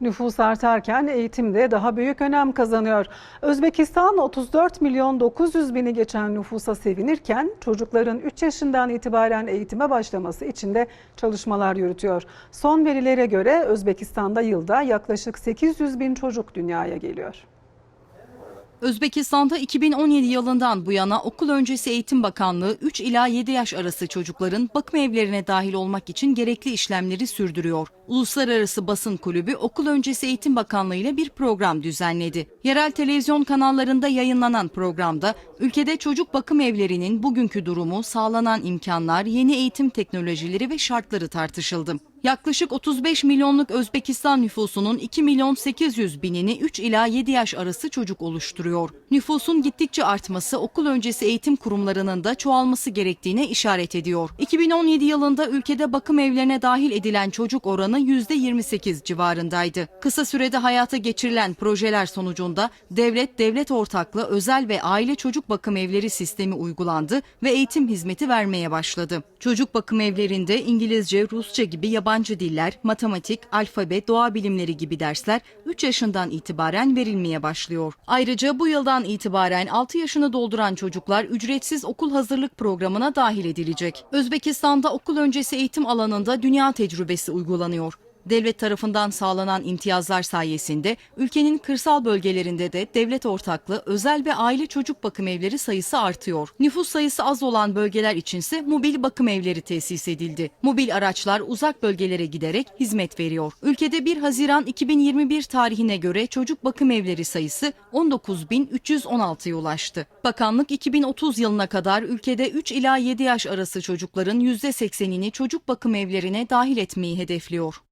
Nüfus artarken eğitim de daha büyük önem kazanıyor. Özbekistan 34 milyon 900 bini geçen nüfusa sevinirken çocukların 3 yaşından itibaren eğitime başlaması için de çalışmalar yürütüyor. Son verilere göre Özbekistan'da yılda yaklaşık 800 bin çocuk dünyaya geliyor. Özbekistan'da 2017 yılından bu yana okul öncesi eğitim bakanlığı 3 ila 7 yaş arası çocukların bakım evlerine dahil olmak için gerekli işlemleri sürdürüyor. Uluslararası Basın Kulübü okul öncesi eğitim bakanlığı ile bir program düzenledi. Yerel televizyon kanallarında yayınlanan programda ülkede çocuk bakım evlerinin bugünkü durumu, sağlanan imkanlar, yeni eğitim teknolojileri ve şartları tartışıldı. Yaklaşık 35 milyonluk Özbekistan nüfusunun 2 milyon 800 binini 3 ila 7 yaş arası çocuk oluşturuyor. Nüfusun gittikçe artması okul öncesi eğitim kurumlarının da çoğalması gerektiğine işaret ediyor. 2017 yılında ülkede bakım evlerine dahil edilen çocuk oranı %28 civarındaydı. Kısa sürede hayata geçirilen projeler sonucunda devlet devlet ortaklı özel ve aile çocuk bakım evleri sistemi uygulandı ve eğitim hizmeti vermeye başladı. Çocuk bakım evlerinde İngilizce, Rusça gibi yabancı diller, matematik, alfabe, doğa bilimleri gibi dersler 3 yaşından itibaren verilmeye başlıyor. Ayrıca bu yıldan itibaren 6 yaşını dolduran çocuklar ücretsiz okul hazırlık programına dahil edilecek. Özbekistan'da okul öncesi eğitim alanında dünya tecrübesi uygulanıyor. Devlet tarafından sağlanan imtiyazlar sayesinde ülkenin kırsal bölgelerinde de devlet ortaklı özel ve aile çocuk bakım evleri sayısı artıyor. Nüfus sayısı az olan bölgeler içinse mobil bakım evleri tesis edildi. Mobil araçlar uzak bölgelere giderek hizmet veriyor. Ülkede 1 Haziran 2021 tarihine göre çocuk bakım evleri sayısı 19.316'ya ulaştı. Bakanlık 2030 yılına kadar ülkede 3 ila 7 yaş arası çocukların %80'ini çocuk bakım evlerine dahil etmeyi hedefliyor.